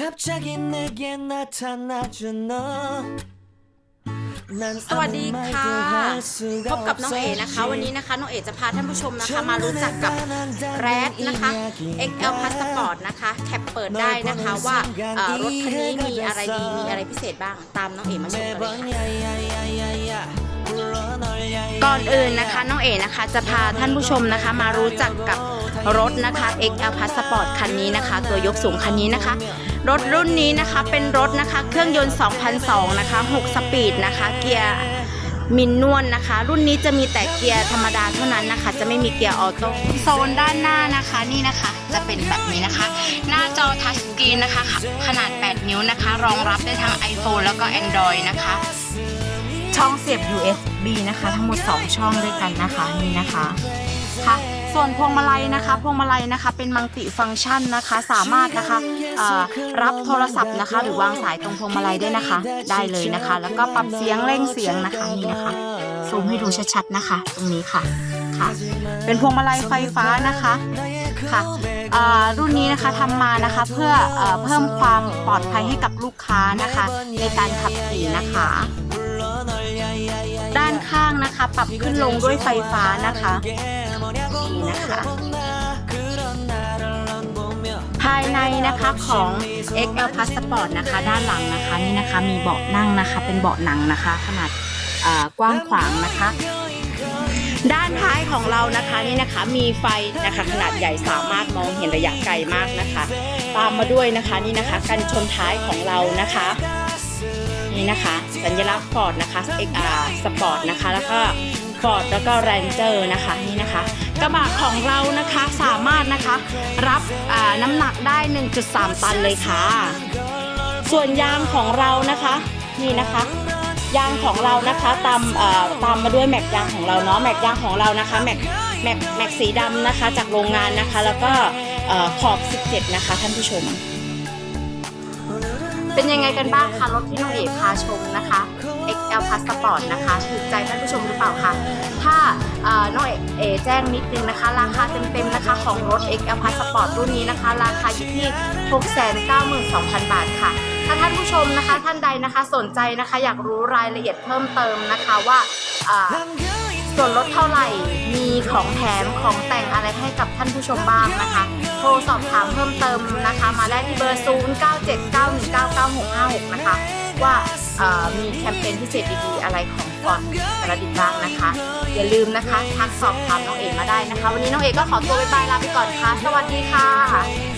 갑자기 내게 나타나준 너. 난 สวัสดีค่ะ 아무 말도 할 수가 พบกับน้องเอนะคะ 없었지. วันนี้นะคะน้องเอจะพาท่านผู้ชมนะคะ มารู้จักกับแรดนะคะ XL Passport นะคะแคปเปิดได้นะคะว่าเอ่อรถคันนี้มีอะไรดีมีอะไรพิเศษบ้างตามน้องเอมาชมกันเลย 매번 ค่ะ ก่อนอื่นนะคะน้องเอ๋นะคะ จะพาท่านผู้ชมนะคะมารู้จักกับรถนะคะ XL Passport คันนี้นะคะ ตัวยกสูงคันนี้นะคะ รถรุ่นนี้นะคะเป็นรถนะคะ เครื่องยนต์ 2002 นะคะ 6 สปีดนะคะ เกียร์มินนวลนะคะ รุ่นนี้จะมีแต่เกียร์ธรรมดาเท่านั้นนะคะ จะไม่มีเกียร์ออโต้โซนด้านหน้านะคะนี่นะคะ จะเป็นแบบนี้นะคะ หน้าจอทัชสกรีนนะคะ ขนาด 8 นิ้วนะคะ รองรับได้ทั้ง iPhone แล้วก็ Android นะคะ ช่องเสียบ USB นะคะ ทั้งหมด 2 ช่องด้วยกันนะคะนี่นะคะค่ะส่วนพวงมาลัยนะคะพวงมาลัยนะคะเป็นมัลติฟังก์ชันนะคะ สามารถนะคะรับโทรศัพท์นะคะ หรือวางสายตรงพวงมาลัยได้นะคะ ได้เลยนะคะ แล้วก็ปรับเสียงเร่งเสียงนะคะนี่นะคะซูมให้ดูชัดๆนะคะ ตรงนี้ค่ะค่ะ เป็นพวงมาลัยไฟฟ้านะคะค่ะรุ่นนี้นะคะทำมานะคะเพื่อเอ่อเพิ่มความปลอดภัยให้กับลูกค้านะคะ ในการขับขี่นะคะ นะคะ ปรับขึ้นลงด้วยไฟฟ้านะคะนี่นะคะ ภายในนะคะของ XL Passport นะคะ ด้านหลังนะคะนี่นะคะ มีเบาะนั่งนะคะ เป็นเบาะหนังนะคะ ขนาดกว้างขวางนะคะ ด้านท้ายของเรานะคะนี่นะคะมีไฟนะคะขนาดใหญ่สามารถมองเห็นระยะไกลมากนะคะ ตามมาด้วยนะคะนี่นะคะ กันชนท้ายของเรานะคะ นี่นะคะ สัญลักษณ์ Ford นะคะ XR Sport นะคะ แล้วก็ Ford แล้วก็ Ranger นะคะนี่นะคะ กระบะของเรานะคะสามารถนะคะรับน้ำหนักได้ 1.3 ตันเลยค่ะ ส่วนยางของเรานะคะนี่นะคะยางของเรานะคะตามตามมาด้วยแม็กยางของเราเนาะแม็กยางของเรานะคะแม็กแม็กแม็กสีดำนะคะจากโรงงานนะคะ แล้วก็ขอบ 17 นะคะท่านผู้ชม เป็นยังไงกันบ้างคะรถที่น้องเอ๋พาชมนะคะ XL Passport นะคะถูกใจท่านผู้ชมหรือเปล่าคะถ้าน้องเอ๋แจ้งนิดนึงนะคะ ราคาเต็มๆนะคะของรถ XL Passport รุ่นนี้นะคะ ราคาอยู่ที่ 692,000 บาทค่ะ ถ้าท่านผู้ชมนะคะท่านใดนะคะสนใจนะคะ อยากรู้รายละเอียดเพิ่มเติมนะคะว่า ส่วนลดเท่าไหร่ มีของแถมของแต่งอะไรให้กับท่านผู้ชมบ้างนะคะ โทรสอบถามเพิ่มเติมนะคะ มาได้ที่เบอร์ 0 9 7 9 1 9 9 6 5 6 นะคะ ว่าเอ่อมีแคมเปญพิเศษดีๆอะไรของก่อนประดิษฐ์บ้างนะคะ อย่าลืมนะคะทักสอบถามน้องเอกมาได้นะคะ วันนี้น้องเอกก็ขอตัวไปบายลาไปก่อนค่ะ สวัสดีค่ะ